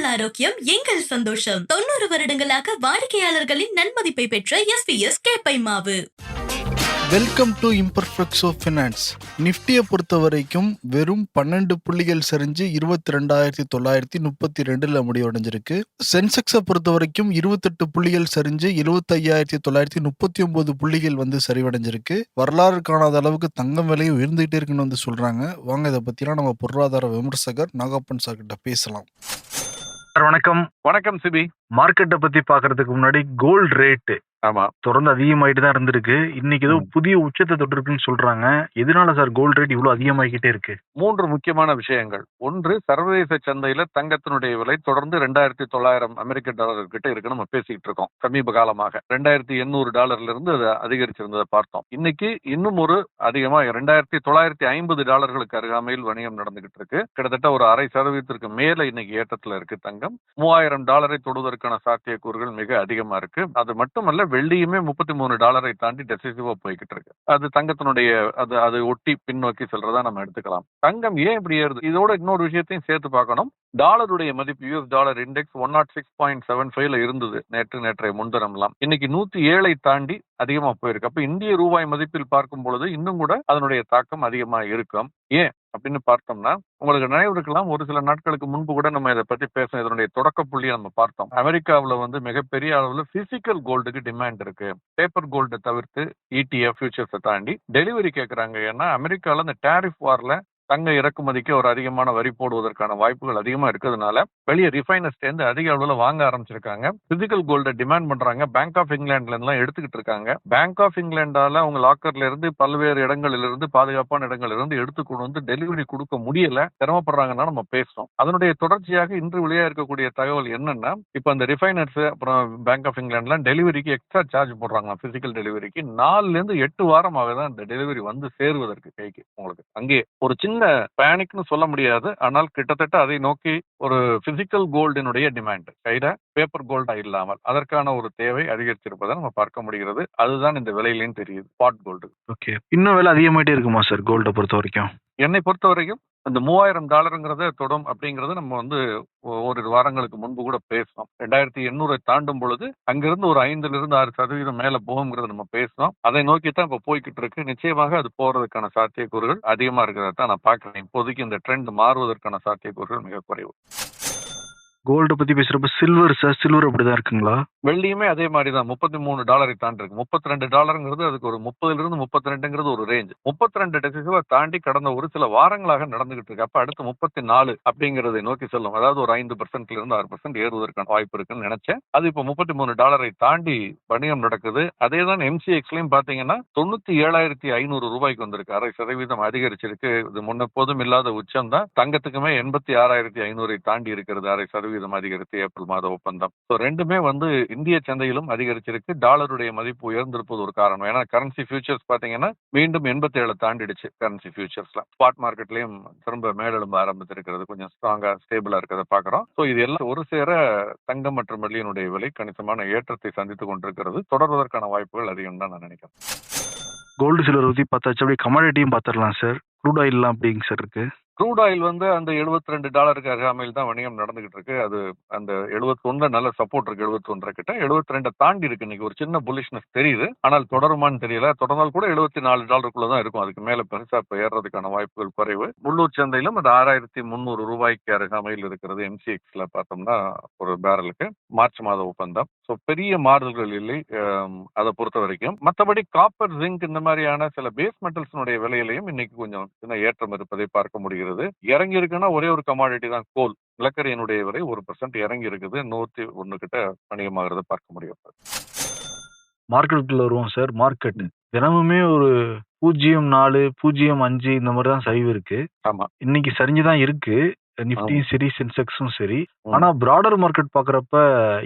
உங்கள் ஆரோக்கியம் எங்கள் சந்தோஷம். தொண்ணூறு வருடங்களாக வாடிக்கையாளர்களின் நன்மதிப்பை பெற்ற எஸ்பிஎஸ் கேப்பை மாவு. வெல்கம் டு இம்பர்ஃபெக்ட்ஸோ ஃபினான்ஸ் நிஃப்டியை பொறுத்த வரைக்கும் வெறும் பன்னெண்டு புள்ளிகள் சரிஞ்சு இருபத்தி ரெண்டாயிரத்தி தொள்ளாயிரத்தி முப்பத்தி ரெண்டுல முடிவடைஞ்சிருக்கு. சென்செக்ஸை பொறுத்த வரைக்கும் இருபத்தெட்டு புள்ளிகள் சரிஞ்சு இருபத்தையாயிரத்தி தொள்ளாயிரத்தி முப்பத்தி ஒன்பது புள்ளிகள் வந்து சரிவடைஞ்சிருக்கு. வரலாறு காணாத அளவுக்கு தங்கம் விலையும் உயர்ந்துகிட்டே இருக்குன்னு வந்து சொல்றாங்க. வாங்க இதை பத்திலாம் நம்ம பொருளாதார விமர்சகர் நாகப்பன் சார் கிட்ட பேசலாம். வணக்கம். வணக்கம் சிபி. மார்க்கெட்டை பத்தி பாக்குறதுக்கு முன்னாடி கோல்ட் ரேட் ஆமா. தொடர்ந்து அதிகமாயிட்டு தான் இருந்திருக்கு. இன்னைக்கு ஏதோ ம். புதிய உச்சத்தை தொட்டிருக்குன்னு சொல்றாங்க. எதனால சார் கோல்ட் ரேட் இவ்வளவு அதிகமாகிக்கிட்டே இருக்கு? மூன்று முக்கியமான விஷயங்கள். ஒன்று சர்வதேச சந்தையில தங்கத்தினுடைய விலை தொடர்ந்து ரெண்டாயிரத்தி தொள்ளாயிரம் அமெரிக்க டாலர் கிட்ட இருக்கு நம்ம பேசிக்கிட்டு இருக்கோம் சமீப காலமாக. ரெண்டாயிரத்தி எண்ணூறு டாலர்ல இருந்து அது அதிகரிச்சிருந்ததை பார்த்தோம். இன்னைக்கு இன்னும் ஒரு அதிகமா ரெண்டாயிரத்தி தொள்ளாயிரத்தி ஐம்பது டாலர்களுக்கு அருகாமையில் வணிகம் நடந்துகிட்டு இருக்கு. கிட்டத்தட்ட ஒரு அரை சதவீதத்திற்கு மேல இன்னைக்கு ஏற்றத்துல இருக்கு தங்கம். மூவாயிரம் டாலரை தொடுவதற்கான சாத்தியக்கூறுகள் மிக அதிகமா இருக்கு. அது மட்டுமல்ல வெள்ளியுமே முப்பத்தி மூணு டாலரை தாண்டி டெசிசிவா போய்கிட்டு இருக்கு. அது தங்கத்தினுடைய அது அது ஒட்டி பின்னோக்கி செல்றதா நம்ம எடுத்துக்கலாம். தங்கம் ஏன் இப்படி ஏறுது? இதோட இன்னொரு விஷயத்தையும் சேர்த்து பார்க்கணும். டாலருடைய மதிப்பு US dollar index one nought six point seven ஃபைவ்ல இருந்தது நேற்று நேற்றைய முன்தினம்லாம். இன்னைக்கு நூத்தி ஏழை தாண்டி அதிகமா போயிருக்கு. அப்ப இந்திய ரூபாய் மதிப்பில் பார்க்கும் பொழுது இன்னும் கூட அதனுடைய தாக்கம் அதிகமா இருக்கும். ஏன்? அப்படின்னு பார்த்தோம்னா உங்களுக்கு நினைவு இருக்கலாம் ஒரு சில நாட்களுக்கு முன்பு கூட நம்ம இதை பத்தி பேச இதனுடைய தொடக்க புள்ளியை நம்ம பார்த்தோம். அமெரிக்காவில் வந்து மிகப்பெரிய அளவில் பிசிக்கல் கோல்டுக்கு டிமாண்ட் இருக்கு. பேப்பர் கோல்டு தவிர்த்து இடிஎஃப் ஃபியூச்சர்ஸை தாண்டி டெலிவரி கேட்கறாங்க ஏன்னா அமெரிக்காவில் அந்த டேரிஃப் வாரில் தங்க இறக்குமதிக்கு ஒரு அதிகமான வரி போடுவதற்கான வாய்ப்புகள் அதிகமா இருக்கிறதுனால வெளியே ரிஃபைனர்ஸ் சேர்ந்து அதிக அளவுல வாங்க ஆரம்பிச்சிருக்காங்க. பிசிக்கல் கோல்டை டிமாண்ட் பண்றாங்க. பேங்க் ஆஃப் இங்கிலாந்துல எல்லாம் எடுத்துக்கிட்டு இருக்காங்க. பேங்க் ஆஃப் இங்கிலாண்டால அவங்க லாக்கர்ல இருந்து பல்வேறு இடங்களில் இருந்து பாதுகாப்பான இடங்கள்ல இருந்து எடுத்து கொண்டு வந்து டெலிவரி கொடுக்க முடியல. சிரமப்படுறாங்கன்னா நம்ம பேசுறோம். அதனுடைய தொடர்ச்சியாக இன்று வெளியா இருக்கக்கூடிய தகவல் என்னன்னா இப்ப அந்த ரிஃபைனர்ஸ் அப்புறம் பேங்க் ஆஃப் இங்கிலாந்துலாம் டெலிவரிக்கு எக்ஸ்ட்ரா சார்ஜ் போடுறாங்க பிசிக்கல் டெலிவரிக்கு நாலுல இருந்து எட்டு வாரமாக தான் இந்த டெலிவரி வந்து சேருவதற்கு கைக்கு உங்களுக்கு. அங்கே ஒரு சின்ன பேனிக்னு சொல்ல முடியாது. ஆனால் கிட்டத்தட்ட அதை நோக்கி ஒரு பிசிக்கல் கோல்டினுடைய டிமாண்ட் கையில பேப்பர் கோல்டா இல்லாமல் அதற்கான ஒரு தேவை அதிகரித்திருப்பதை நம்ம பார்க்க முடிகிறது. அதுதான் இந்த விலையிலையும் தெரியுது ஸ்பாட் கோல்டு ஓகே இன்னும் விலை அதிகமாயிட்டே இருக்குமா சார் கோல்டை பொறுத்த வரைக்கும் என்னை பொறுத்த வரைக்கும் இந்த மூவாயிரம் டாலருங்கிறத தொடும் அப்படிங்கறது நம்ம வந்து ஒ- ஓரிரு வாரங்களுக்கு முன்பு கூட பேசணும் ரெண்டாயிரத்தி எண்ணூறை தாண்டும் பொழுது அங்கிருந்து ஒரு ஐந்துல இருந்து ஆறு சதவீதம் மேல போகுங்கிறத நம்ம பேசணும் அதை நோக்கி தான் இப்ப போய்கிட்டு இருக்கு. நிச்சயமாக அது போறதுக்கான சாத்தியக்கூறுகள் அதிகமா இருக்கிறத தான் நான் பாக்குறேன் இப்போதைக்கு இந்த ட்ரெண்ட் மாறுவதற்கான சாத்தியக்கூறுகள் மிக குறைவு. கோல்டு பத்தி பேசுறப்ப சில்வர் சார் சில்வர் அப்படிதான் இருக்குங்களா? வெள்ளியுமே அதே மாதிரி தான் முப்பத்தி மூணு டாலரை தாண்டி இருக்கு. முப்பத்தி ரெண்டு டாலருங்கிறது அதுக்கு ஒரு முப்பதுல இருந்து முப்பத்தி ரெண்டுங்கிறது ஒரு ரேஞ்ச் முப்பத்தி ரெண்டு டெசிசிவா தாண்டி கடந்த ஒரு சில வாரங்களாக நடந்துகிட்டு இருக்கு. அப்ப அடுத்து முப்பத்தி நாலு அப்படிங்கறதை நோக்கி செல்லும். அதாவது ஒரு ஐந்து பர்சன்ட்ல இருந்து ஆறு பர்சன்ட் ஏறுவதற்கான வாய்ப்பு இருக்குன்னு நினைச்சேன். அது இப்போ முப்பத்தி மூணு டாலரை தாண்டி வணிகம் நடக்குது. அதே தான் எம்சிஎக்ஸ்லயும் பாத்தீங்கன்னா தொண்ணூத்தி ஏழாயிரத்தி ஐநூறு ரூபாய்க்கு வந்திருக்கு. அரை சதவீதம் அதிகரிச்சிருக்கு. இது முன்னெப்போதும் இல்லாத உச்சம் தான். தங்கத்துக்குமே எண்பத்தி ஆறாயிரத்தி ஐநூறை தாண்டி இருக்கிறது அரை சதவீதம். அதிகரித்து ஏப்ரல் மாத ஒப்பந்தம். ஸோ ரெண்டுமே வந்து இந்திய சந்தையிலும் அதிகரிச்சிருக்கு. டாலருடைய மதிப்பு உயர்ந்திருப்பது ஒரு காரணம். ஏன்னா கரன்சி ஃபியூச்சர்ஸ் பாத்தீங்கன்னா மீண்டும் எண்பத்தி ஏழு தாண்டிடுச்சு கரன்சி ஃபியூச்சர்ஸ்லாம் ஸ்பாட் மார்க்கெட்லயும் திரும்ப மேலெழும்ப ஆரம்பித்திருக்கிறது. கொஞ்சம் ஸ்ட்ராங்கா ஸ்டேபிளா இருக்கிறத பாக்குறோம். ஸோ இது எல்லாம் ஒரு சேர தங்கம் மற்றும் வெள்ளியினுடைய விலை கணிசமான ஏற்றத்தை சந்தித்துக் கொண்டிருக்கிறது. தொடர்வதற்கான வாய்ப்புகள் அதிகம் தான் நான் நினைக்கிறேன். கோல்டு சிலர் பற்றி பார்த்தாச்சு அப்படியே கமாடிட்டியும் பார்த்துடலாம் சார் க்ரூட் ஆயில்லாம் அப்படிங்க சார் இருக்கு? க்ரூட் ஆயில் வந்து அந்த 72 ரெண்டு டாலருக்கு அருகாமையில் தான் வணிகம் நடந்துகிட்டு இருக்கு அது அந்த 71 நல்ல சப்போர்ட் இருக்கு 71 கிட்ட. 72 ரெண்டை தாண்டி இருக்கு. இன்னைக்கு ஒரு சின்ன புலிஷ்னஸ் தெரியுது. ஆனால் தொடருமான்னு தெரியல. தொடர்ந்தால் கூட 74 நாலு டாலருக்குள்ள தான் இருக்கும். அதுக்கு மேல பெருசா இப்ப ஏறுறதுக்கான வாய்ப்புகள் குறைவு. உள்ளூர் சந்தையிலும் அது ஆறாயிரத்தி முந்நூறு ரூபாய்க்கு அருகாமையில் இருக்கிறது எம்சிஎக்ஸ்ல பார்த்தோம்னா ஒரு பேரலுக்கு மார்ச் மாத ஒப்பந்தம். ஸோ பெரிய மாறுதல்கள் இல்லை. அதை பொறுத்த வரைக்கும். மற்றபடி காப்பர் ஜிங்க் இந்த மாதிரியான சில பேஸ் மெட்டல்ஸினுடைய விலையிலையும் இன்னைக்கு கொஞ்சம் சின்ன ஏற்றம் இருப்பதை பார்க்க முடிகிறது. இறங்கி இருக்குன்னா ஒரே ஒரு கமாடிட்டி தான் கோல் நிலக்கரியினுடைய விலை ஒரு பர்சன்ட் இறங்கி இருக்குது நூத்தி ஒண்ணு கிட்ட வணிகமாகிறத பார்க்க முடியும். மார்க்கெட்டுக்குள்ள வருவோம் சார் மார்க்கெட் தினமுமே ஒரு பூஜ்ஜியம் நாலு பூஜ்ஜியம் அஞ்சு இந்த மாதிரி தான் சரிவு இருக்கு. ஆமா. இன்னைக்கு சரிஞ்சுதான் இருக்கு. நிஃப்டியும் சரி சென்செக்ஸும் சரி. ஆனா பிராடர் மார்க்கெட் பாக்குறப்ப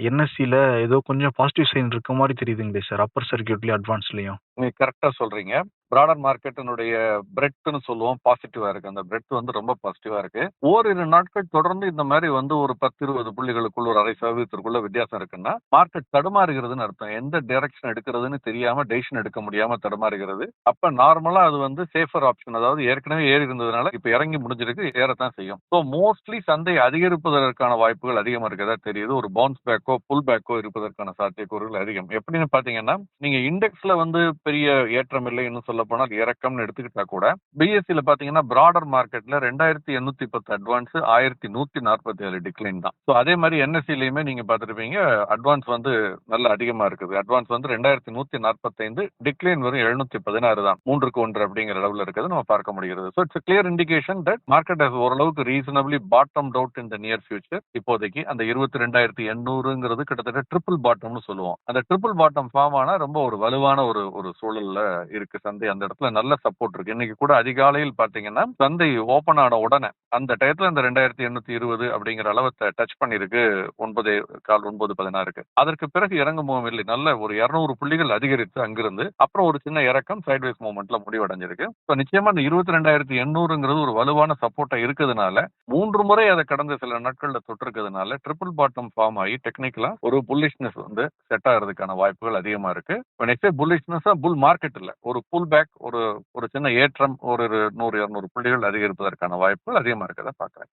என்எஸ்சில ஏதோ கொஞ்சம் பாசிட்டிவ் சைன் இருக்க மாதிரி தெரியுதுங்களே சார் அப்பர் சர்க்கியூட்லயும் அட்வான்ஸ்லயும் நீங்க கரெக்டா சொல்றீங்க. பிராடர் மார்க்கெட்டினுடைய பிரெட்னு சொல்லுவோம். பாசிட்டிவா இருக்கு. அந்த பிரெட் வந்து ரொம்ப பாசிட்டிவா இருக்கு. ஓரிரு நாட்கள் தொடர்ந்து இந்த மாதிரி வந்து ஒரு பத்து இருபது புள்ளிகளுக்குள்ள ஒரு அரை சதவீதத்திற்குள்ள வித்தியாசம் இருக்குன்னா மார்க்கெட் தடுமாறுகிறதுன்னு அர்த்தம். எந்த டைரக்ஷன் எடுக்கிறதுன்னு தெரியாம டெசிஷன் எடுக்க முடியாம தடுமாறுகிறது. அப்ப நார்மலா அது வந்து சேஃபர் ஆப்ஷன் அதாவது ஏற்கனவே ஏறி இருந்ததுனால இப்ப இறங்கி முடிஞ்சிருக்கு ஏறத்தான் செய்யும். ஸோ மோஸ்ட்லி சந்தை அதிகரிப்பதற்கான வாய்ப்புகள் அதிகமா இருக்கதா தெரியுது. ஒரு பவுன்ஸ் பேக்கோ புல் பேக்கோ இருப்பதற்கான சாத்தியக்கூறுகள் அதிகம். எப்படின்னு பாத்தீங்கன்னா நீங்க இண்டெக்ஸ்ல வந்து பெரிய ஏற்றம் இல்லைன்னு சொல்ல போனால் இறக்கம்னு எடுத்துக்கிட்டா கூட பிஎஸ்சியில பாத்தீங்கன்னா பிராடர் மார்க்கெட்ல ரெண்டாயிரத்தி எண்ணூத்தி பத்து அட்வான்ஸ் ஆயிரத்தி நூத்தி நாற்பத்தி ஏழு டிக்ளைன் தான். ஸோ அதே மாதிரி என்எஸ்சிலையுமே நீங்க பார்த்துருப்பீங்க அட்வான்ஸ் வந்து நல்ல அதிகமா இருக்குது. அட்வான்ஸ் வந்து ரெண்டாயிரத்தி நூத்தி நாற்பத்தைந்து டிக்ளைன் வரும் எழுநூத்தி பதினாறு தான். மூன்றுக்கு ஒன்று அப்படிங்கிற அளவில் இருக்கிறது நம்ம பார்க்க முடிகிறது. So it's clear indication that market ஓரளவுக்கு ரீசனபிளி பாட்டம் டவுட் இந்த நியர் ஃபியூச்சர் இப்போதைக்கு அந்த இருபத்தி ரெண்டாயிரத்தி எண்ணூறுங்கிறது கிட்டத்தட்ட ட்ரிபிள் பாட்டம்னு சொல்லுவோம். அந்த ட்ரிபிள் பாட்டம் ஃபார்ம் ஆனா ரொம்ப ஒரு வலுவான ஒரு ஒரு சூழல்ல இருக்கு. சந்தை அந்த இடத்துல நல்ல சப்போர்ட் இருக்கு. இன்னைக்கு கூட அதிகாலையில் பாத்தீங்கன்னா சந்தை ஓபன் ஆன உடனே அந்த டயத்துல இந்த ரெண்டாயிரத்தி எண்ணூத்தி இருபது அப்படிங்கிற அளவை டச் பண்ணிருக்கு. ஒன்பது கால் ஒன்பது பதினாறுக்கு. அதற்கு பிறகு இறங்கும் இல்லை. நல்ல ஒரு இருநூறு புள்ளிகள் அதிகரித்து அங்கிருந்து அப்புறம் ஒரு சின்ன இறக்கம் சைட்வைஸ் மூவ்மெண்ட்ல முடிவடைஞ்சிருக்கு. இப்போ நிச்சயமா இந்த இருபத்தி ரெண்டாயிரத்தி எண்ணூறுங்கிறது ஒரு வலுவான சப்போர்ட்டா இருக்கிறதுனால மூன்று முறை அதை கடந்த சில நாட்கள்ல தொட்டிருக்கிறதுனால ட்ரிபிள் பாட்டம் ஃபார்ம் ஆகி டெக்னிக்கலா ஒரு புல்லிஷ்னஸ் வந்து செட் ஆகிறதுக்கான வாய்ப்புகள் அதிகமா இருக்கு. நெக்ஸ்ட் புல்லிஷ்னஸா புல் மார்க்கெட் இல்ல ஒரு புல் பேக் ஒரு ஒரு சின்ன ஏற்றம் ஒரு நூறு இருநூறு புள்ளிகள் அதிகரிப்பதற்கான வாய்ப்புகள் அதிகமா இருக்கதை பாக்குறேன்.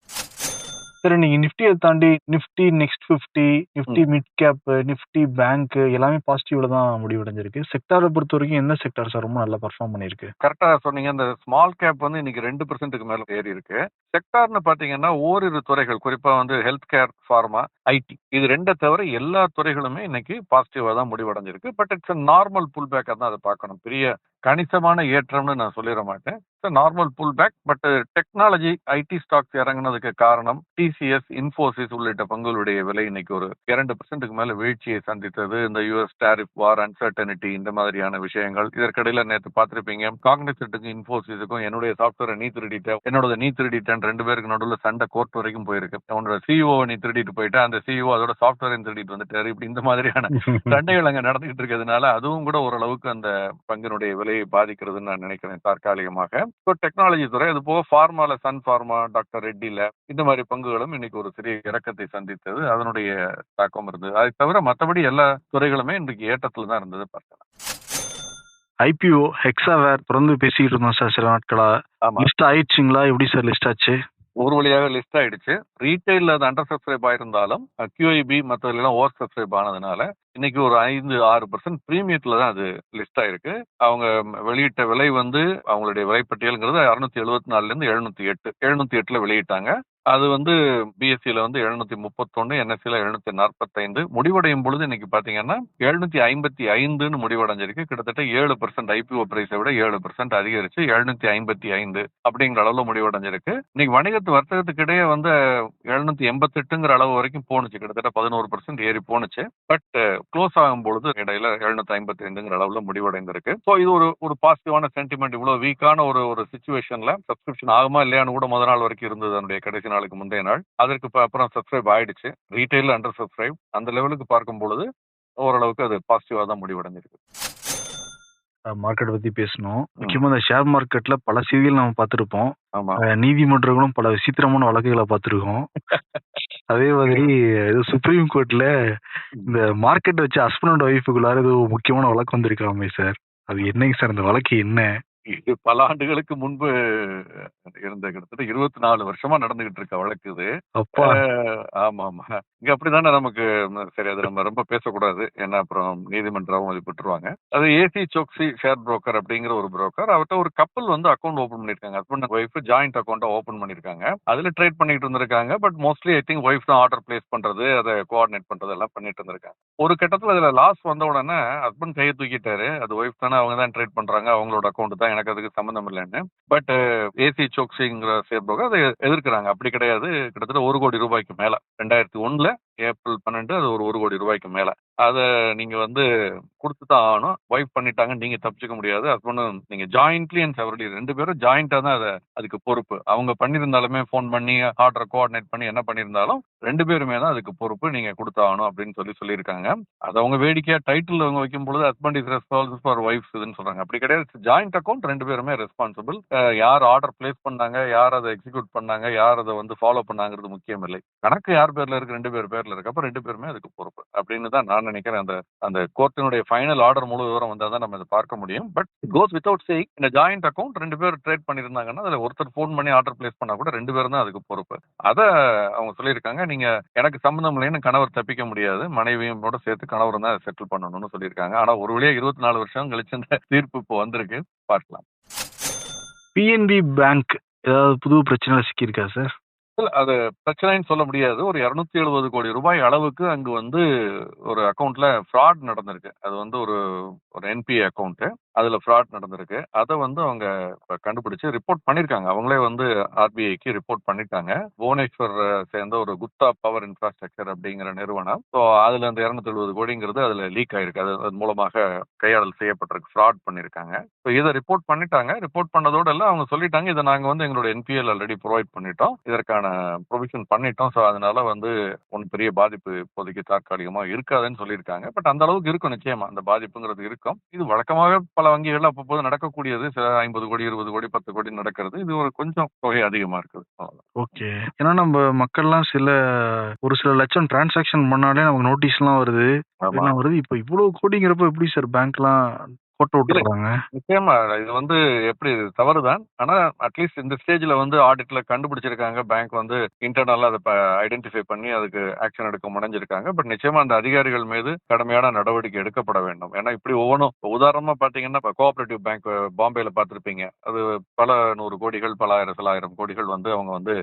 சரி நீங்க நிஃப்டியை தாண்டி Nifty next fifty Nifty mid cap Nifty bank எல்லாமே பாசிட்டிவ்ல தான் முடிவடைஞ்சிருக்கு. செக்டாரை பொறுத்த வரைக்கும் என்ன செக்டார் சார் ரொம்ப நல்லா பர்ஃபார்ம் பண்ணியிருக்கு. கரெக்டா சொன்னீங்க. இந்த ஸ்மால் கேப் வந்து இன்னைக்கு ரெண்டு பர்சன்ட்டுக்கு மேல ஏறி இருக்கு. செக்டார்னு பாத்தீங்கன்னா ஓரிரு துறைகள் குறிப்பா வந்து ஹெல்த் கேர் ஃபார்மா ஐடி இது ரெண்டை தவிர எல்லா துறைகளுமே இன்னைக்கு பாசிட்டிவா தான் முடிவடைஞ்சிருக்கு. பட் இட்ஸ் நார்மல் புல் பேக்கா தான் அதை பார்க்கணும். பெரிய கணிசமான ஏற்றம்னு நான் சொல்லிட மாட்டேன். Normal pull back but technology IT stocks இறங்குனதுக்கு காரணம் டிசிஎஸ் இன்ஃபோசிஸ் உள்ளிட்ட பங்குகளுடைய விலை இன்னைக்கு ஒரு இரண்டு பர்சன்ட்டுக்கு மேல வீழ்ச்சியை சந்தித்தது. இந்த யூஎஸ் டாரிஃப் வார் அன்சர்டனிட்டி இந்த மாதிரியான விஷயங்கள். இதற்கிடையில நேற்று பார்த்திருப்பீங்க காங்கிரஸுக்கும் இன்ஃபோசிஸுக்கும் என்னுடைய சாஃப்ட்வேரை நீ திருடிட்ட என்னோட நீ திருடிட்டேன் ரெண்டு பேருக்கு நடுவில் சண்டை கோர்ட் வரைக்கும் போயிருக்கு. உன்னோட சிஇஓ நீ திருடிட்டு போயிட்டு அந்த சிஇஓ அதோட சாஃப்ட்வேரையும் திருடிட்டு வந்துட்டாரு. இப்படி இந்த மாதிரியான சண்டைகள் அங்க நடந்துகிட்டு இருக்கிறதுனால அதுவும் கூட ஓரளவுக்கு அந்த பங்கினுடைய விலையை பாதிக்கிறதுன்னு நான் நினைக்கிறேன் தற்காலிகமாக. இப்போ டெக்னாலஜி துறை அது போக ஃபார்மால சன் ஃபார்மா டாக்டர் ரெட்டில இந்த மாதிரி பங்குகளும் இன்னைக்கு ஒரு சிறிய இறக்கத்தை சந்தித்தது. அதனுடைய தாக்கம் இருந்தது. அதை தவிர மற்றபடி எல்லா துறைகளுமே இன்றைக்கு ஏற்றத்துல தான் இருந்தது பார்க்கலாம் ஐபிஓ ஹெக்ஸாவேர் தொடர்ந்து பேசிக்கிட்டு இருந்தோம் சார் சில நாட்களா. லிஸ்ட் ஆயிடுச்சுங்களா? எப்படி சார் லிஸ்ட் ஆச்சு? ஒரு வழியாக லிஸ்ட் ஆயிடுச்சு. ரீட்டைல அது அண்டர் சப்ஸ்கிரைப் ஆயிருந்தாலும் கியூஐபி மற்றதுலாம் ஓவர் சப்ஸ்கிரைப் ஆனதுனால இன்னைக்கு ஒரு ஐந்து ஆறு பர்சன்ட் பிரீமியத்துல தான் அது லிஸ்ட் ஆயிருக்கு. அவங்க வெளியிட்ட விலை வந்து அவங்களுடைய விலைப்பட்டியல்ங்கிறது அறுநூத்தி எழுபத்தி நாலுல இருந்து எழுநூத்தி எட்டு எழுநூத்தி எட்டுல வெளியிட்டாங்க. அது வந்து பிஎஸ்சியில் வந்து எழுநூத்தி முப்பத்தொன்னு என்எஸ்சியில் எழுநூத்தி நாற்பத்தைந்து. முடிவடையும் பொழுது இன்னைக்கு பார்த்தீங்கன்னா எழுநூத்தி ஐம்பத்தி ஐந்துன்னு முடிவடைஞ்சிருக்கு. கிட்டத்தட்ட ஏழு பர்சன்ட் ஐபிஓ பிரைஸை விட ஏழு பர்சன்ட் அதிகரிச்சு எழுநூத்தி ஐம்பத்தி ஐந்து அப்படிங்கிற அளவில் முடிவடைஞ்சிருக்கு. இன்னைக்கு வணிகத்து வர்த்தகத்துக்கு இடையே வந்து எழுநூத்தி எண்பத்தெட்டுங்கிற அளவு வரைக்கும் போணுச்சு. கிட்டத்தட்ட பதினோரு பர்சன்ட் ஏறி போணுச்சு. பட் க்ளோஸ் ஆகும் பொழுது இடையில எழுநூத்தி ஐம்பத்தி ஐந்துங்கிற அளவில் முடிவடைந்திருக்கு. ஸோ இது ஒரு ஒரு பாசிட்டிவான சென்டிமெண்ட் இவ்வளோ வீக்கான ஒரு ஒரு சுச்சுவேஷன்ல சப்ஸ்கிரிப்ஷன் ஆகுமா இல்லையான்னு கூட முத நாள் வரைக்கும் இருந்தது. அதனுடைய கடைசி நாளுக்கு முந்தைய நாள். அதற்கு அப்புறம் சப்ஸ்கிரைப் ஆயிடுச்சு. ரீட்டைல் அண்டர் சப்ஸ்கிரைப் அந்த லெவலுக்கு பார்க்கும் பொழுது ஓரளவுக்கு அது பாசிட்டிவா தான் முடிவடைஞ்சிருக்கு. மார்க்கெட் பத்தி பேசணும். முக்கியமா இந்த ஷேர் மார்க்கெட்ல பல செய்திகள் நம்ம பார்த்திருப்போம். நீதிமன்றங்களும் பல விசித்திரமான வழக்குகளை பார்த்திருக்கோம். அதே மாதிரி சுப்ரீம் கோர்ட்ல இந்த மார்க்கெட் வச்சு ஹஸ்பண்ட் அண்ட் ஒய்ஃபுக்குள்ளார ஏதோ முக்கியமான வழக்கு வந்திருக்காமே சார் அது என்னங்க சார் அந்த வழக்கு என்ன? இது பல ஆண்டுகளுக்கு முன்பு இருந்த கிட்டத்தட்ட இருபத்தி நாலு வருஷமா நடந்துகிட்டு இருக்க வழக்கு இது. ஆமா ஆமா இங்க அப்படிதானே நமக்கு சரி அது நம்ம ரொம்ப பேசக்கூடாது. ஏன்னா அப்புறம் நீதிமன்றம் அது விட்டுருவாங்க. அது ஏசி சோக்சி ஷேர் புரோக்கர் அப்படிங்கிற ஒரு புரோக்கர். அவர்கிட்ட ஒரு கப்பல் வந்து அக்கௌண்ட் ஓபன் பண்ணிருக்காங்க ஹஸ்பண்ட் அண்ட் ஒய்ஃப் ஜாயிண்ட் அக்கௌண்ட்டை ஓபன் பண்ணிருக்காங்க அதுல ட்ரேட் பண்ணிட்டு இருந்திருக்காங்க. But mostly I think wife தான் ஆர்டர் பிளேஸ் பண்றது அதை கோஆர்டினேட் பண்றது எல்லாம் பண்ணிட்டு இருந்திருக்காங்க. ஒரு கட்டத்துல அதுல லாஸ் வந்த உடனே ஹஸ்பண்ட் கையை தூக்கிட்டாரு. அது ஒய்ஃப் தானே அவங்க தான் ட்ரேட் பண்றாங்க. அவங்களோட அக்கௌண்ட் தான் எனக்கு அதுக்கு சம்மந்தம் இல்லைன்னு. பட் ஏசி சோக்சிங்கிற ஷேர் அதை எதிர்க்கிறாங்க. அப்படி கிடையாது. கிட்டத்தட்ட ஒரு கோடி ரூபாய்க்கு மேல. ரெண்டாயிரத்தி ஒண்ணுல ஏப்ரல் பன்னெண்டு அது ஒரு ஒரு கோடி ரூபாய்க்கு மேல. அதை நீங்க வந்து கொடுத்து தான் ஆகணும். ஒய்ஃப் பண்ணிட்டாங்க நீங்க தப்பிச்சுக்க முடியாது. ஹஸ்பண்டும் நீங்க ஜாயின்ட்லி அண்ட் செவரலி ரெண்டு பேரும் ஜாயிண்டா தான் அதை அதுக்கு பொறுப்பு. அவங்க பண்ணியிருந்தாலுமே ஃபோன் பண்ணி ஆர்டரை கோஆர்டினேட் பண்ணி என்ன பண்ணியிருந்தாலும் ரெண்டு பேருமே தான் அதுக்கு பொறுப்பு. நீங்க கொடுத்தாகணும் அப்படின்னு சொல்லி சொல்லியிருக்காங்க. அது அவங்க வேடிக்கையா டைட்டில் அவங்க வைக்கும் பொழுது husband is responsible for wife இதுன்னு சொல்றாங்க. அப்படி கிடையாது. ஜாயிண்ட் அக்கௌண்ட் ரெண்டு பேருமே ரெஸ்பான்சிபிள் யார் ஆர்டர் பிளேஸ் பண்ணாங்க யார் அதை எக்ஸிக்யூட் பண்ணாங்க யார் அதை வந்து ஃபாலோ பண்ணாங்கிறது முக்கியம் இல்லை. கணக்கு யார் பேர்ல இருக்கு? ரெண்டு பேர் பேர்ல இருக்கு. அப்ப ரெண்டு பேருமே அதுக்கு பொறுப்பு. அப்படின்னு தான் நான் நினைக்கிறேன் அந்த அந்த கோர்ட்டினுடைய ஃபைனல் ஆர்டர் முழு விவரம் வந்தால் தான் நம்ம இதை பார்க்க முடியும். பட் கோஸ் வித்வுட் சேயிங் இந்த ஜாயிண்ட் அக்கௌண்ட் ரெண்டு பேர் ட்ரேட் பண்ணியிருந்தாங்கன்னா அதில் ஒருத்தர் ஃபோன் பண்ணி ஆர்டர் பிளேஸ் பண்ணா கூட ரெண்டு பேரும் தான் அதுக்கு பொறுப்பு. அதை அவங்க சொல்லியிருக்காங்க. நீங்க எனக்கு சம்மந்தம் இல்லைன்னு கணவர் தப்பிக்க முடியாது. மனைவியும் கூட சேர்த்து கணவர் தான் செட்டில் பண்ணணும்னு சொல்லியிருக்காங்க. ஆனா ஒரு வழியா இருபத்தி நாலு வருஷம் கழிச்சு அந்த தீர்ப்பு இப்போ வந்திருக்கு. பார்க்கலாம். பிஎன்பி பேங்க் ஏதாவது புது பிரச்சனை சிக்கியிருக்கா சார் இல்ல அது பிரச்சனைன்னு சொல்ல முடியாது. ஒரு இருநூத்தி எழுபது கோடி ரூபாய் அளவுக்கு அங்கு வந்து ஒரு அக்கவுண்ட்ல ஃப்ராட் நடந்திருக்கு. அது வந்து ஒரு ஒரு என்பிஏ அக்கவுண்ட் அதுல ஃப்ராட் நடந்திருக்கு. அதை வந்து அவங்க கண்டுபிடிச்சு ரிப்போர்ட் பண்ணிருக்காங்க. அவங்களே வந்து ஆர்பிஐக்கு ரிப்போர்ட் பண்ணிட்டாங்க. புவனேஸ்வர் சேர்ந்த ஒரு குப்தா பவர் இன்ஃப்ராஸ்ட்ரக்சர் அப்படிங்கிற நிறுவனம். ஸோ அதுல அந்த இருநூத்தி எழுபது கோடிங்கிறது அதுல லீக் ஆயிருக்கு. அது அது மூலமாக கையாடல் செய்யப்பட்டிருக்கு. ஃப்ராட் பண்ணிருக்காங்க. ஸோ இதை ரிப்போர்ட் பண்ணிட்டாங்க. ரிப்போர்ட் பண்ணதோட எல்லாம் அவங்க சொல்லிட்டாங்க இதை நாங்க வந்து எங்களோட என்பிஎல் ஆல்ரெடி ப்ரொவைட் பண்ணிட்டோம். இதற்கான ப்ரொவிஷன் பண்ணிட்டோம். ஸோ அதனால வந்து ஒன்றும் பெரிய பாதிப்பு இப்போதைக்கு தற்காலிகமா இருக்காதுன்னு சொல்லியிருக்காங்க. பட் அந்த அளவுக்கு இருக்கும் நிச்சயமா. அந்த பாதிப்புங்கிறது இருக்கும். இது வழக்கமாக பல வங்கிகள் அப்பப்போது நடக்கக்கூடியது. சில ஐம்பது கோடி இருபது கோடி பத்து கோடி நடக்கிறது. இது ஒரு கொஞ்சம் தொகை அதிகமா இருக்குது. ஓகே. ஏன்னா நம்ம மக்கள்லாம் சில ஒரு சில லட்சம் டிரான்சாக்ஷன் பண்ணாலே நமக்கு வருது. ஆமா. எல்லாம் வருது? இப்போ இவ்வளவு கோடிங்கிறப்ப எப்படி சார் பேங்க்லாம் கோட்டை விட்டுறாங்க நிச்சயமா. இது வந்து எப்படி இது தவறுதான். ஆனா அட்லீஸ்ட் இந்த ஸ்டேஜ்ல வந்து ஆடிட்ல கண்டுபிடிச்சிருக்காங்க. பேங்க் வந்து இன்டர்னலா அதை ஐடென்டிஃபை பண்ணி அதுக்கு ஆக்ஷன் எடுக்க முனைஞ்சிருக்காங்க. பட் நிச்சயமா அந்த அதிகாரிகள் மீது கடுமையான நடவடிக்கை எடுக்கப்பட வேண்டும். ஏன்னா இப்படி ஒவ்வொன்றும் இப்ப உதாரணமா பாத்தீங்கன்னா கோஆபரேட்டிவ் பேங்க் பாம்பேல பார்த்திருப்பீங்க அது பல நூறு கோடிகள் பல ஆயிரம் சில ஆயிரம் கோடிகள் வந்து அவங்க வந்து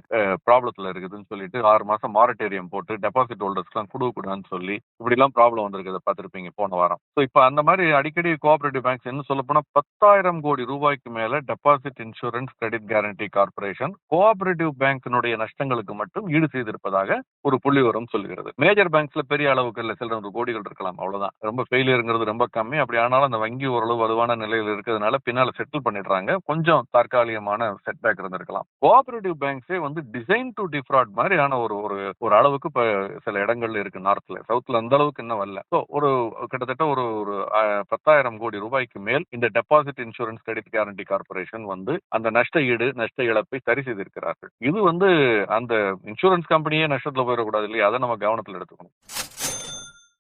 ப்ராப்ளத்துல இருக்குதுன்னு சொல்லிட்டு ஆறு மாசம் மாரட்டேரியம் போட்டு டெபாசிட் ஹோல்டர்ஸ்லாம் கொடுக்கூடாதுன்னு சொல்லி இப்படி எல்லாம் ப்ராப்ளம் வந்திருக்குது பார்த்திருப்பீங்க போன வாரம். ஸோ இப்போ அந்த மாதிரி அடிக்கடி கோஆபரேட்டிவ் பேங்க்ஸ் என்ன சொல்ல போனா பத்தாயிரம் கோடி ரூபாய்க்கு மேல deposit insurance credit guarantee corporation cooperative பேங்கினுடைய நஷ்டங்களுக்கு மட்டும் ஈடு செய்திருப்பதாக ஒரு புள்ளிவரம் சொல்கிறது. மேஜர் பேங்க்ஸ்ல பெரிய அளவுக்கு இல்ல சில நூறு கோடிகள் இருக்கலாம் அவ்வளவுதான். ரொம்ப ஃபெயிலியருங்கிறது ரொம்ப கம்மி. அப்படி ஆனாலும் அந்த வங்கி ஓரளவு வலுவான நிலையில் இருக்கிறதுனால பின்னால செட்டில் பண்ணிடுறாங்க. கொஞ்சம் தற்காலிகமான செட்பேக் இருந்திருக்கலாம். கோஆபரேட்டிவ் பேங்க்ஸே வந்து டிசைன் டு டிஃப்ராட் மாதிரியான ஒரு ஒரு ஒரு அளவுக்கு சில இடங்கள்ல இருக்கு நார்த்ல சவுத்ல அந்த அளவுக்கு இன்னும் வரல. ஸோ ஒரு கிட்டத்தட்ட ஒரு ஒரு பத்தாயிரம் கோடி ரூபாய் ரூபாய்க்கு மேல் இந்த deposit insurance credit guarantee corporation வந்து அந்த நஷ்ட ஈடு நஷ்ட இழப்பை சரி செய்திருக்கிறார்கள். இது வந்து அந்த இன்சூரன்ஸ் கம்பெனியே நஷ்டத்துல போயிடக்கூடாது இல்லையா? அதை நம்ம கவனத்தில் எடுத்துக்கணும்.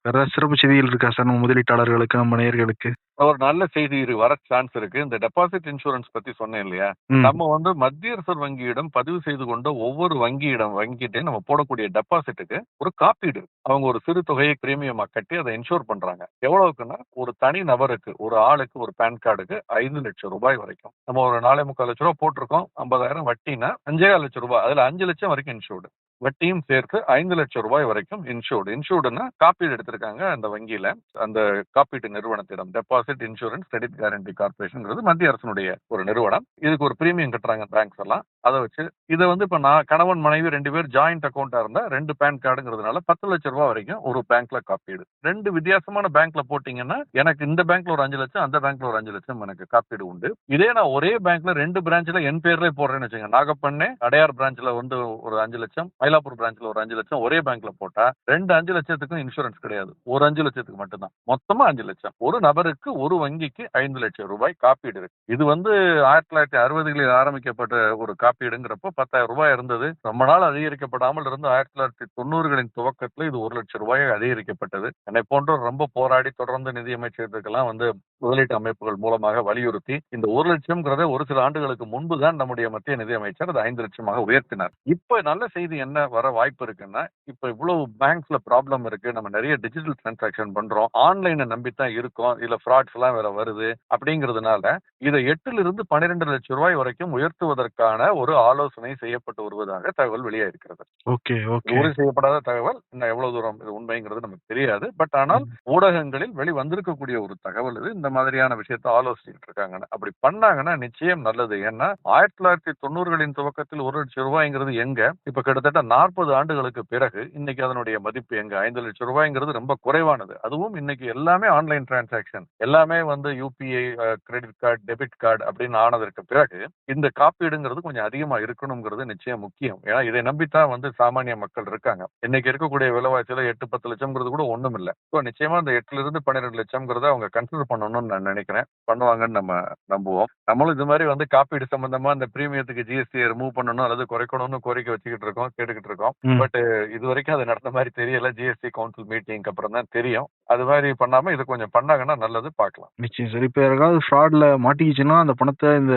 வேற ஏதாவது சிறப்பு செய்திகள் இருக்கா சார் நம்ம முதலீட்டாளர்களுக்கு நம்ம நேயர்களுக்கு? ஒரு நல்ல செய்தி வர சான்ஸ் இருக்கு. இந்த டெபாசிட் இன்சூரன்ஸ் பத்தி சொன்னேன் இல்லையா. நம்ம வந்து மத்திய ரிசர்வ் வங்கியிடம் பதிவு செய்து கொண்ட ஒவ்வொரு வங்கியிடம் வங்கிட்டே நம்ம போடக்கூடிய டெபாசிட்டுக்கு ஒரு காப்பீடு அவங்க ஒரு சிறு தொகையை பிரீமியமா கட்டி அதை இன்சூர் பண்றாங்க. எவ்வளவுக்குன்னா ஒரு தனி நபருக்கு ஒரு ஆளுக்கு ஒரு பேன் கார்டுக்கு ஐந்து லட்சம் ரூபாய் வரைக்கும். நம்ம ஒரு நாலே முக்கால் லட்ச ரூபா போட்டிருக்கோம். ஐம்பதாயிரம் வட்டினா அஞ்சே லட்சம் ரூபாய். அதுல அஞ்சு லட்சம் வரைக்கும் இன்சூர்டு வட்டியும் சேர்த்து ஐந்து லட்சம் ரூபாய் வரைக்கும் இன்சூர்டு இன்சூர்டுன்னா காப்பீடு எடுத்திருக்காங்க அந்த வங்கியில. அந்த காப்பீட்டு நிறுவனத்திடம். டெபாசிட் இன்சூரன்ஸ் கிரெடிட் கேரண்டி கார்பரேஷன்ங்கிறது மத்திய அரசனுடைய ஒரு நிறுவனம். இதுக்கு ஒரு பிரீமியம் கட்டுறாங்க பேங்க்ஸ் எல்லாம். அதை வச்சு இதை வந்து இப்ப நான் கணவன் மனைவி ரெண்டு பேர் ஜாயிண்ட் அக்கௌண்டா இருந்தா ரெண்டு பேன் கார்டுங்கிறதுனால பத்து லட்சம் ரூபாய் வரைக்கும் ஒரு பேங்க்ல காப்பீடு. ரெண்டு வித்தியாசமான பேங்க்ல போட்டீங்கன்னா எனக்கு இந்த பேங்க்ல ஒரு அஞ்சு லட்சம் அந்த பேங்க்ல ஒரு அஞ்சு லட்சம் எனக்கு காப்பீடு உண்டு. இதே நான் ஒரே பேங்க்ல ரெண்டு பிரான்ச்ல என் பேர்ல போடுறேன்னு வச்சுங்க நாகப்பண்ணே அடையார் பிரான்ச்ல வந்து ஒரு அஞ்சு லட்சம். மயிலாப்பூர் பிரான்ச்ல ஒரு அஞ்சு லட்சம் ஒரே பேங்க்ல போட்டா ரெண்டு அஞ்சு லட்சத்துக்கும் இன்சூரன்ஸ் கிடையாது. ஒரு அஞ்சு லட்சத்துக்கு மட்டும்தான். மொத்தமா அஞ்சு லட்சம். ஒரு நபருக்கு ஒரு வங்கிக்கு ஐந்து லட்சம் ரூபாய் காப்பீடு. இருக்கு இது வந்து ஆயிரத்தி தொள்ளாயிரத்தி அறுபதுகளில் ஆரம்பிக்கப்பட்ட ஒரு காப்பீடுங்கிறப்போ பத்தாயிரம் ரூபாய் இருந்தது. ரொம்ப நாள் அதிகரிக்கப்படாமல் இருந்து ஆயிரத்தி தொள்ளாயிரத்தி தொண்ணூறுகளின் துவக்கத்துல இது ஒரு லட்சம் ரூபாய் அதிகரிக்கப்பட்டது. என்னை போன்ற ரொம்ப போராடி தொடர்ந்து நிதியமைச்சர்களுக்கெல்லாம் வந்து முதலீட்டு அமைப்புகள் மூலமாக வலியுறுத்தி இந்த ஒரு லட்சம்ங்கிறத ஒரு சில ஆண்டுகளுக்கு முன்பு தான் நம்முடைய மத்திய நிதியமைச்சர் அது ஐந்து லட்சமாக உயர்த்தினார். இப்ப நல்ல செய்தி என்ன வர வாய்ப்பு இருக்குன்னா இப்ப இவ்வளவு பேங்க்ஸ்ல ப்ராப்ளம் இருக்கு. நம்ம நிறைய டிஜிட்டல் டிரான்சாக்ஷன் பண்றோம். ஆன்லைனை நம்பித்தான் இருக்கோம். இதுல ஃப்ராட்ஸ் எல்லாம் வேற வருது அப்படிங்கிறதுனால இதை எட்டுல இருந்து பன்னிரெண்டு லட்சம் ரூபாய் வரைக்கும் உயர்த்துவதற்கான ஒரு ஆலோசனை செய்யப்பட்டு வருவதாக தகவல் வெளியாயிருக்கிறது. Okay okay. உறுதி செய்யப்படாத தகவல். இன்னும் எவ்வளவு தூரம் இது உண்மைங்கிறது நமக்கு தெரியாது. பட் ஆனால் ஊடகங்களில் வெளி வந்திருக்கக்கூடிய ஒரு தகவல் இது. இந்த மாதிரியான விஷயத்த ஆலோசிச்சுட்டு இருக்காங்கன்னு. அப்படி பண்ணாங்கன்னா நிச்சயம் நல்லது. ஏன்னா ஆயிரத்தி தொள்ளாயிரத்தி தொண்ணூறுகளின் துவக்கத்தில் ஒரு லட்சம் ரூபாய்ங்கிறது எங்க? இப்ப கிட்டத்தட்ட நாற்பது ஆண்டுகளுக்கு பிறகு இன்னைக்கு அதனுடைய மதிப்பு எங்க ஐந்து லட்சம் ரூபாய்ங்கிறது ரொம்ப குறைவானது. அதுவும் இன்னைக்கு எல்லாமே ஆன்லைன் டிரான்சாக்ஷன் எல்லாமே வந்து UPI credit card debit card அப்படின்னு ஆனதற்கு பிறகு இந்த காப்பீடுங்கிறது கொஞ்சம் அதிகமா இருக்கணுங்கிறது நிச்சயம் முக்கியம். ஏன்னா இதை நம்பித்தான் வந்து சாமானிய மக்கள் இருக்காங்க. இன்னைக்கு இருக்கக்கூடிய விலைவாசியில எட்டு பத்து லட்சம்ங்கிறது கூட ஒண்ணும் இல்லை. ஸோ நிச்சயமா இந்த எட்டுல இருந்து பன்னிரெண்டு லட்சம்ங்கிறத அவங்க கன்சிடர் பண்ணணும்னு நான் நினைக்கிறேன். பண்ணுவாங்கன்னு நம்ம நம்புவோம். நம்மளும் இது மாதிரி வந்து காப்பீடு சம்பந்தமா இந்த பிரீமியத்துக்கு ஜிஎஸ்டி ரிமூவ் பண்ணணும் அல்லது குறைக்கணும்னு கோரிக்கை வச்சுக்கிட்டு இருக்கோம். கேட்டுக்கிட்டு இருக்கோம் ம். பட் இது வரைக்கும் அது நடந்த மாதிரி தெரியல. ஜிஎஸ்டி கவுன்சில் மீட்டிங்க்கு அப்புறம் தான் தெரியும். அது மாதிரி பண்ணாம இது கொஞ்சம் பண்ணாங்கன்னா நல்லது பார்க்கலாம். நிச்சயம் சார். இப்போ யாராவது ஃப்ராட்ல மாட்டிக்கிச்சுன்னா அந்த பணத்தை இந்த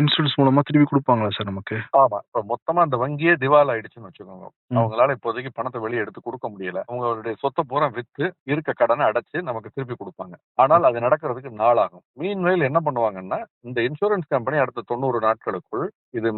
இன்சூரன்ஸ் மூலமா திருப்பி கொடுப்பாங்களா சார் நமக்கு? ஆமா. இப்ப மொத்தமா அந்த வங்கியே திவால் ஆயிடுச்சுன்னு வச்சுக்கோங்க. அவங்களால இப்போதைக்கு பணத்தை வெளியே எடுத்து கொடுக்க முடியல. அவங்களுடைய சொத்தை பூரா வித்து இருக்க கடனை அடைச்சு நமக்கு திருப்பி கொடுப்பாங்க. ஆனால் அது நடக்கிறதுக்கு நாள் ஆகும் மீன்வேல் என்ன பண்ணுவாங்கன்னா இந்த இன்சூரன்ஸ் கம்பெனி அடுத்த தொண்ணூறு நாட்களுக்குள் இது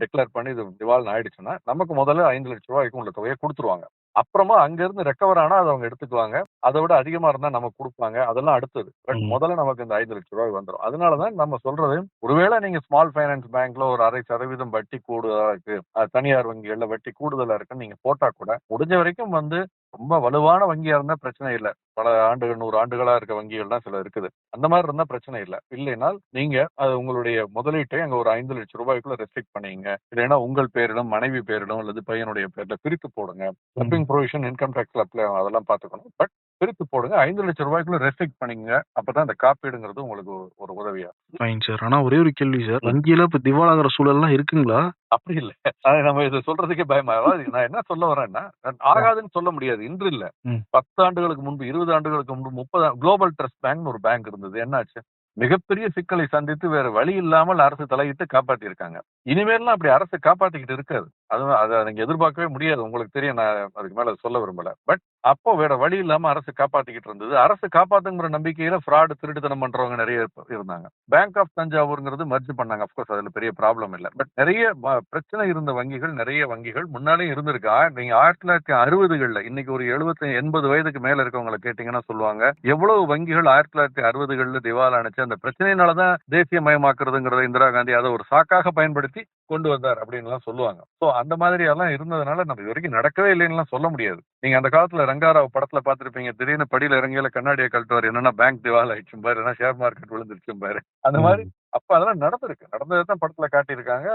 டிக்ளேர் பண்ணி இது திவால் ஆயிடுச்சுன்னா நமக்கு முதல்ல ஐந்து லட்ச ரூபாய்க்கு உள்ள தொகையை கொடுத்துருவாங்க. அப்புறமா அங்க இருந்து ரெக்கவர் ஆனா அதை அவங்க எடுத்துக்குவாங்க. அதை விட அதிகமா இருந்தா நமக்கு கொடுப்பாங்க. அதெல்லாம் அடுத்தது. பட். முதல்ல நமக்கு இந்த ஐந்து லட்சம் ரூபாய் வந்துடும் அதனாலதான் நம்ம சொல்றது ஒருவேளை நீங்க ஸ்மால் ஃபைனான்ஸ் பேங்க்ல ஒரு அரை சதவீதம் வட்டி கூடுதலா இருக்கு. தனியார் வங்கிகள்ல வட்டி கூடுதலா இருக்குன்னு நீங்க போட்டா கூட முடிஞ்ச வரைக்கும் வந்து ரொம்ப வலுவான வங்கியா இருந்தா பிரச்சனை இல்லை. பல ஆண்டுகள் நூறு ஆண்டுகளா இருக்க வங்கிகள் தான் சில இருக்குது. அந்த மாதிரி இருந்தா பிரச்சனை இல்லை. இல்லைனால் நீங்க அது உங்களுடைய முதலீட்டை அங்க ஒரு ஐந்து லட்சம் ரூபாய்க்குள்ள ரெஸ்ட்ரிக்ட் பண்ணீங்க. இல்லைன்னா உங்கள் பேரிடம் மனைவி பேரிடம் அல்லது பையனுடைய பேர்ல பிரித்து போடுங்க. கிளப்பிங் ப்ரொவிஷன் இன்கம் டேக்ஸ்ல அப்ளை ஆகும் அதெல்லாம் பார்த்துக்கணும். பட் பிரித்து போடுங்க. ஐந்து லட்சம் ரூபாய்க்குள்ள ரெஸ்ட்ரிக்ட் பண்ணிங்க அப்பதான் இந்த காப்பீடுங்கிறது உங்களுக்கு ஒரு- உதவியா. ஃபைன் சார் ஆனா ஒரே ஒரு கேள்வி சார் வங்கியில இப்ப திவாலாகிற சூழல்லாம் இருக்குங்களா? அப்படி இல்ல. நம்ம இதை சொல்றதுக்கே பயமா. நான் என்ன சொல்ல வரேன்னா ஆகாதுன்னு சொல்ல முடியாது. இன்று இல்ல. பத்து ஆண்டுகளுக்கு முன்பு இருபது ஆண்டுகளுக்கு முன்பு முப்பது குளோபல் ட்ரஸ்ட் பேங்க்னு ஒரு பேங்க் இருந்தது. என்னாச்சு? மிகப்பெரிய சிக்கலை சந்தித்து வேற வழி இல்லாமல் அரசு தலையிட்டு காப்பாற்றி இருக்காங்க இனிமேல்லாம் அப்படி அரசு காப்பாற்றிக்கிட்டு இருக்காது. அது அதை நீங்க எதிர்பார்க்கவே முடியாது. உங்களுக்கு தெரியும் நான் அதுக்கு மேல சொல்ல விரும்பல. பட் அப்போ வேற வழி இல்லாம அரசு காப்பாத்திக்கிட்டு இருந்தது. அரசு காப்பாத்துங்கிற நம்பிக்கையில ஃப்ராடு திருட்டுத்தனம் பண்றவங்க நிறைய இருந்தாங்க. பேங்க் ஆஃப் தஞ்சாவூர்ங்கிறது மர்ஜ் பண்ணாங்க. அப்கோர்ஸ் அதுல பெரிய ப்ராப்ளம் இல்ல. பட் நிறைய பிரச்சனை இருந்த வங்கிகள் நிறைய வங்கிகள் முன்னாலேயும் இருந்திருக்கா. நீங்க ஆயிரத்தி தொள்ளாயிரத்தி அறுபதுகள்ல இன்னைக்கு ஒரு எழுபத்தி எண்பது வயதுக்கு மேல இருக்கவங்களை கேட்டீங்கன்னா சொல்லுவாங்க எவ்வளவு வங்கிகள் ஆயிரத்தி தொள்ளாயிரத்தி அறுபதுகள்ல திவால் அணைச்சு அந்த பிரச்சனையினாலதான் தேசியமயமாக்குறதுங்கிறத இந்திரா காந்தி அதை ஒரு சாக்காக பயன்படுத்தி கொண்டு வந்தார் அப்படின்னு எல்லாம் சொல்லுவாங்க. சோ அந்த மாதிரி எல்லாம் இருந்ததுனால நம்ம இது வரைக்கும் நடக்கவே இல்லைன்னு சொல்ல முடியாது. நீங்க அந்த காலத்துல ரங்காராவ் படத்துல பாத்திருப்பீங்க திடீர்னு படியில இறங்கியில கண்ணாடியை கழட்டுவார். என்னன்னா பேங்க் திவால் ஆயிடுச்சும் பாரு. என்ன ஷேர் மார்க்கெட் விழுந்துருச்சும் பாரு. அந்த மாதிரி அப்ப அதெல்லாம் நடந்திருக்கு. நடந்ததை தான் படத்துல காட்டியிருக்காங்க.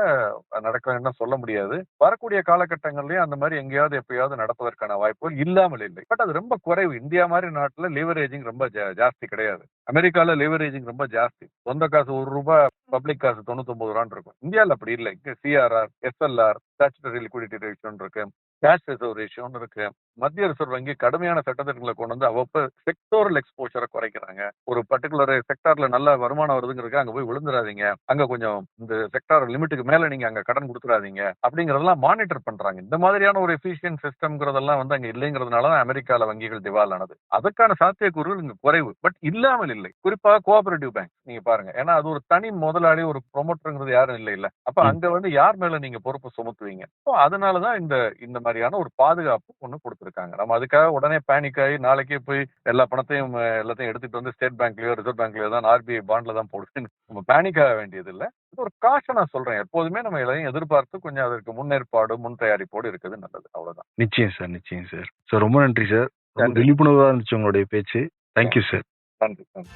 அது நடக்கணும்னு சொல்ல முடியாது. வரக்கூடிய காலகட்டங்கள்லயும் அந்த மாதிரி எங்கேயாவது எப்பயாவது நடப்பதற்கான வாய்ப்புகள் இல்லாமல் இல்லை. பட் அது ரொம்ப குறைவு. இந்தியா மாதிரி நாட்டுல லிவரேஜிங் ரொம்ப ஜாஸ்தி கிடையாது. அமெரிக்கால லிவரேஜிங் ரொம்ப ஜாஸ்தி. சொந்த காசு ஒரு ரூபாய் பப்ளிக் காசு தொண்ணூத்தொன்பது ரூபான்னு இருக்கும். இந்தியாவில் அப்படி இல்லை. இங்க சிஆர்ஆர் எஸ்எல்ஆர் ஸ்டாச்சுட்டரி லிக்விடிட்டி ரேஷியோன்னு இருக்கு. கேஷ் ரிசர்வ் ரேஷியோன்னு இருக்கு. மத்திய ரிசர்வ் வங்கி கடுமையான சட்டத்திட்டங்களை கொண்டு வந்து அவ்வப்ப செக்டோரல் எக்ஸ்போஷரை குறைக்கிறாங்க. ஒரு பர்டிகுலர் செக்டார்ல நல்ல வருமானம் வருதுங்கிறதுக்கு அங்க போய் விழுந்துடாதீங்க அங்க கொஞ்சம் இந்த செக்டார் லிமிட்டுக்கு மேல நீங்க அங்க கடன் கொடுத்துடாதீங்க அப்படிங்கறதெல்லாம் மானிட்டர் பண்றாங்க. இந்த மாதிரியான ஒரு எஃபிஷியன்ட் சிஸ்டம்ங்கிறதெல்லாம் வந்து அங்க இல்லைங்கிறதுனால தான் அமெரிக்கால வங்கிகள் திவால் ஆனது அதுக்கான சாத்தியக்கூறுகள் இங்க குறைவு. பட் இல்லாமல் இல்லை. குறிப்பாக கோஆபரேட்டிவ் பேங்க் நீங்க பாருங்க. ஏன்னா அது ஒரு தனி முதலாளி ஒரு ப்ரொமோட்டருங்கிறது யாரும் இல்லை இல்ல அப்ப. அங்க வந்து யார் மேல நீங்க பொறுப்பு சுமத்துவீங்க? அதனாலதான் இந்த இந்த மாதிரியான ஒரு பாதுகாப்பு ஒண்ணு கொடுத்திருக்காங்க. நம்ம அதுக்காக உடனே பேனிக் ஆகி நாளைக்கே போய் எல்லா பணத்தையும் எல்லாத்தையும் எடுத்துட்டு வந்து ஸ்டேட் பேங்க்லயோ ரிசர்வ் பேங்க்லயோ தான் ஆர்பிஐ பாண்ட்ல தான் போடுது நம்ம பேனிக் ஆக வேண்டியது இல்ல. இது ஒரு காஷனா சொல்றேன். எப்போதுமே நம்ம எதையும் எதிர்பார்த்து கொஞ்சம் அதற்கு முன்னேற்பாடு முன் தயாரிப்போடு இருக்குது நல்லது. அவ்வளவுதான். நிச்சயம் சார் நிச்சயம் சார். சார் ரொம்ப நன்றி சார். ரொம்ப நன்றி. விழிப்புணர்வா இருந்துச்சு உங்களுடைய பேச்சு. தேங்க்யூ சார் நன்றி. நன்றி.